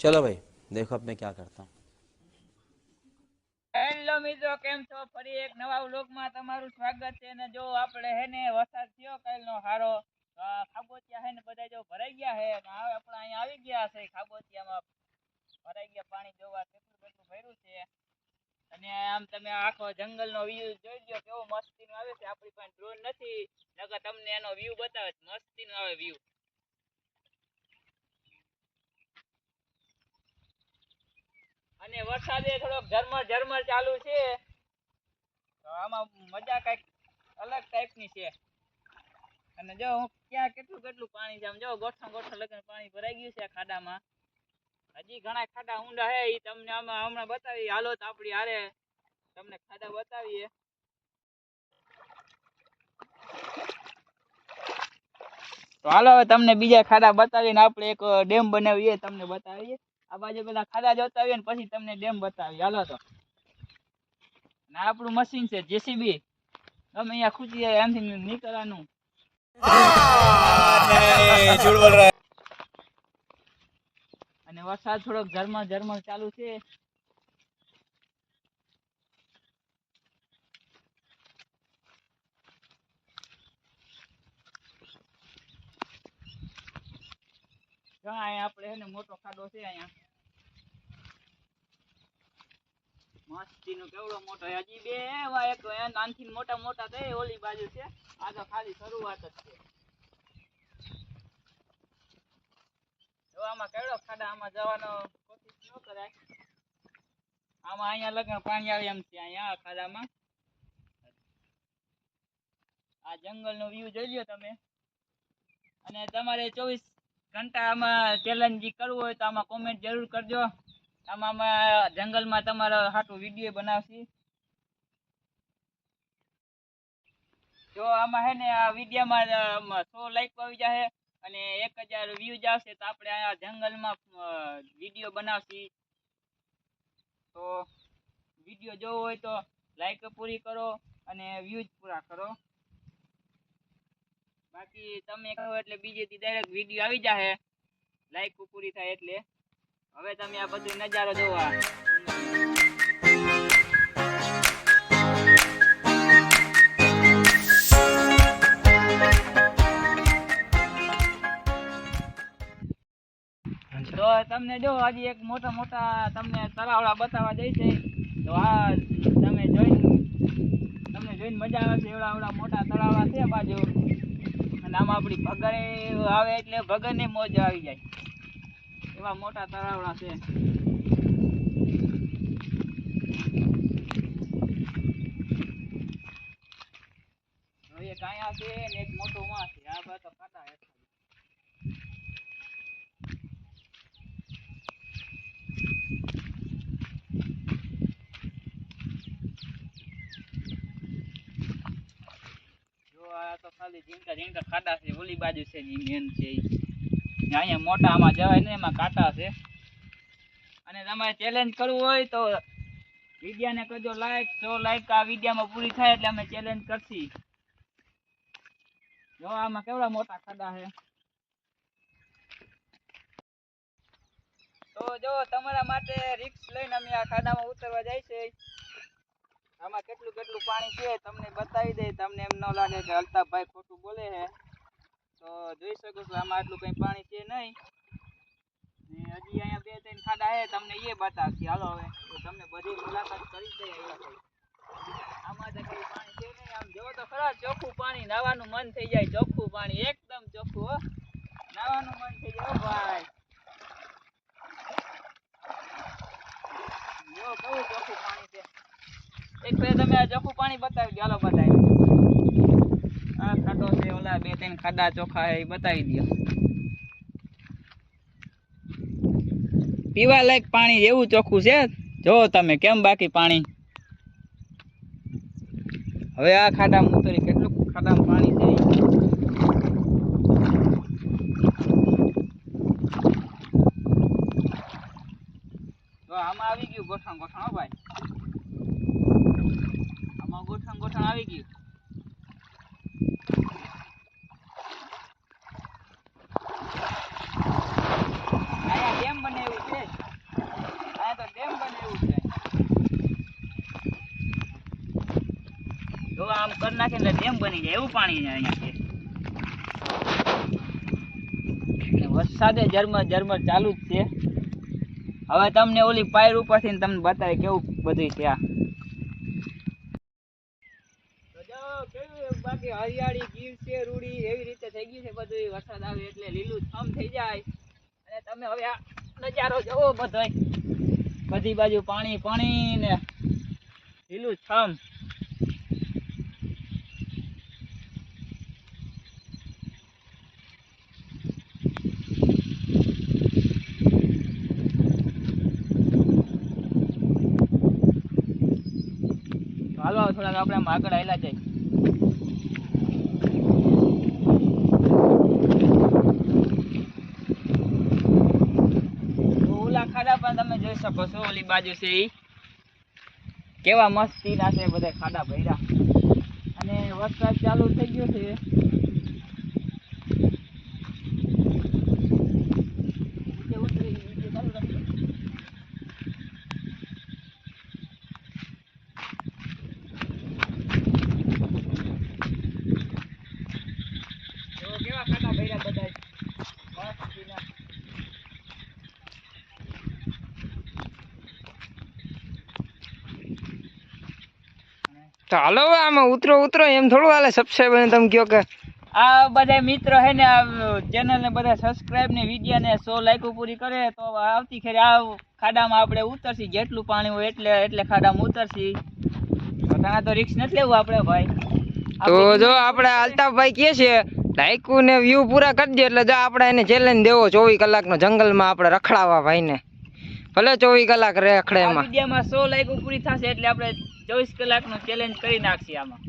चलो भाई देखो अब मैं क्या करता हूँ હેલો મિત્રો કેમ છો ફરી એક નવા વ્લોગમાં તમારું સ્વાગત છે ને જો આપણે હે ને વરસાદ થયો કાલનો હારો તો આ ખાબોચિયા હે ને બધા જો ભરાઈ ગયા હે ને હવે આપણે અહીંયા આવી ગયા છે ખાબોચિયામાં ભરાઈ ગયા પાણી જોવા કેટલું કેટલું ભર્યું છે અને આમ તમે આખો જંગલનો વ્યૂ જોઈ લો કેવો મસ્તીનો આવે છે આપણી પાસે ડ્રોન નથી નકર તમને એનો વ્યૂ બતાવે છે. મસ્તીનો આવે વ્યૂ અને વરસાદે થોડોક ઝરમર ઝરમર ચાલુ છે. તો આમાં મજા કંઈક અલગ ટાઈપની છે. અને જો હું ક્યાં કેટલું કેટલું પાણી છે, આમ જો ગોઠણ ગોઠણ લગન પાણી ભરાઈ ગયું છે આ ખાડામાં. હજી ઘણા ખાડા ઊંડા હે ઈ તમને આમાં હમણાં બતાવી. હાલો તો આપણી હારે તમને ખાડા બતાવીએ. તો હાલો તમને બીજા ખાડા બતાવીને આપણે એક ડેમ બનાવીએ, તમને બતાવીએ. આ બાજુ પેલા ખાડા જોતા આવીએ પછી તમને ડેમ બતાવી હાલો તો. ને આપણું મશીન છે જેસીબી તમે અહીંયા ખૂચી જાય એમથી નીકળવાનું. અને વરસાદ થોડોક ઝરમર ઝરમર ચાલુ છે. ને મોટો ખાડો છે અહીંયા. મસ્તીનો કેવડો મોટો હજી બે એવા એક નાનથી મોટા મોટા થઈ ઓલી બાજુ છે. આ તો ખાલી શરૂઆત જ છે. આમાં કેવડો ખાડા, આમાં જવાનો કોશિશ ન કરાય. આમાં અહીંયા લગ્ન પાણી આવે એમ છે અહીંયા આ ખાડામાં. આ જંગલનો વ્યૂ જોઈ લ્યો તમે. અને તમારે ચોવીસ ઘંટા આમાં ચેલેન્જ કરવું હોય તો આમાં કોમેન્ટ જરૂર કરજો. આમાં અમે જંગલમાં તમારો હાટું વીડિયો બનાવશી. જો આમાં હે ને આ વિડીયોમાં સો લાઈક આવી જશે અને એક હજાર વ્યૂઝ આવશે તો આપણે આ જંગલમાં વીડિયો બનાવશી. તો વીડિયો જોવો હોય તો લાઈક પૂરી કરો અને વ્યૂઝ પૂરા કરો. બાકી તમે કહો એટલે બીજેથી ડાયરેક્ટ વીડિયો આવી જાહે. લાઈક પૂરી થાય એટલે. હવે તમે આ બધું નજારો જોવા. તો તમને જો હજી એક મોટા મોટા તમને તરાવડા બતાવવા જઈ છે. તો આ તમે જોઈને તમને જોઈને મજા આવે છે. એવડા એવડા મોટા તળાવડા છે બાજુ. અને આમાં આપણી ભગરે આવે એટલે ભગરની મોજ આવી જાય. એવા મોટા તળાવડા છે. હવે અહીંયા છે ને એક મોટો માં છે. આ બધા કાંટા હેઠળ. આ કેવડા મોટા ખાડા છે. તો જો તમારા માટે રિક્સ લઈને અમે આ ખાડામાં ઉતરવા જાય છે. આમાં કેટલું કેટલું પાણી છે તમને બતાવી દે તમને એમ ન લાગે કે અલ્તાફભાઈ ખોટું બોલે છે તો જોઈ શકો છો આમાં આટલું કંઈ પાણી છે નહીં. ને હજી અહીંયા બે ત્રણ ખાડા છે, તમને એ બતાવશે. હાલો હવે, તો તમને બધી મુલાકાત કરી દે અહીંયા થઈ. આમાં તો કઈ પાણી છે નહીં. આમ જો તો ખરા, ચોખ્ખું પાણી, નાવાનું મન થઈ જાય. ચોખ્ખું પાણી, એકદમ ચોખ્ખું, હો. નાવાનું મન થઈ જાય, હો ભાઈ. જો કેવું ચોખ્ખું પાણી છે એક ફેર તમે આ ચોખ્ખું પાણી બતાવી દો. હાલો બતાવી આ ખાડો છે, ઓલા બે ત્રણ ખાડા ચોખા એ બતાવી દો. પીવા લાયક પાણી એવું ચોખ્ખું છે? જો તમે, કેમ બાકી પાણી? હવે આ ખાડામાં ઉતરી કેટલું ખાડામાં પાણી છે? આમાં આવી ગયું ગોઠણ ગોઠણ ભાઈ. ગોઠણ ગોઠણ આવી ગયું. આમ કરી નાખે એટલે ડેમ બની જાય, એવું પાણી વરસાદે જર્મ જર્મ ચાલુ જ છે. હવે તમને ઓલી પાયર ઉપરથી તમને બતાવે કેવું બધું છે આ. હરિયાળી, ગીર છે, રૂડી, એવી રીતે થઈ ગયું છે બધું. વરસાદ આવે એટલે લીલું થમ થઈ જાય. અને તમે હવે આ નજારો જોવો બધો. બધી બાજુ પાણી પાણી ને લીલું છમ થોડાક આપણે આગળ આવેલા જાય તો ઓલા ખાડા પણ તમે જોઈ ઓલી બાજુ છે ઈ. કેવા મસ્તી ના છે બધા ખાડા ભર્યા. અને વરસાદ ચાલુ થઈ ગયો છે નીચે ઉતરી નીચે ચાલુ રાખજો. જો કેવા ખાડા ભર્યા બધા મસ્તીના તો હાલો આમાં ઉતરો ઉતરો એમ થોડું હાલે સબસ્ક્રાઈબર તમે કહો કે? આ બધા મિત્રો હે ને આ ચેનલ ને બધા સબસ્ક્રાઇબ ને વિડિયા ને સો લાઈકો પૂરી કરે તો આવતી ખેરે આ ખાડામાં આપણે ઉતરશી જેટલું પાણી હોય એટલે એટલે ખાડામાં ઉતરશી. ઘણા તો રિક્સ નથી લેવું આપણે ભાઈ. તો જો આપણે અલ્તાફભાઈ કહે છે લાઈકુ ને વ્યૂ પૂરા કરી દે એટલે જો આપણે એને ચેલેન્જ દેવો ચોવીસ કલાકનો જંગલમાં આપણે રખડાવવા ભાઈને. ભલે ચોવીસ કલાક રેખડે એમાં. વિડીયોમાં સો લાઈક પૂરી થશે એટલે આપણે ચોવીસ કલાક નો ચેલેન્જ કરી નાખીએ આમાં.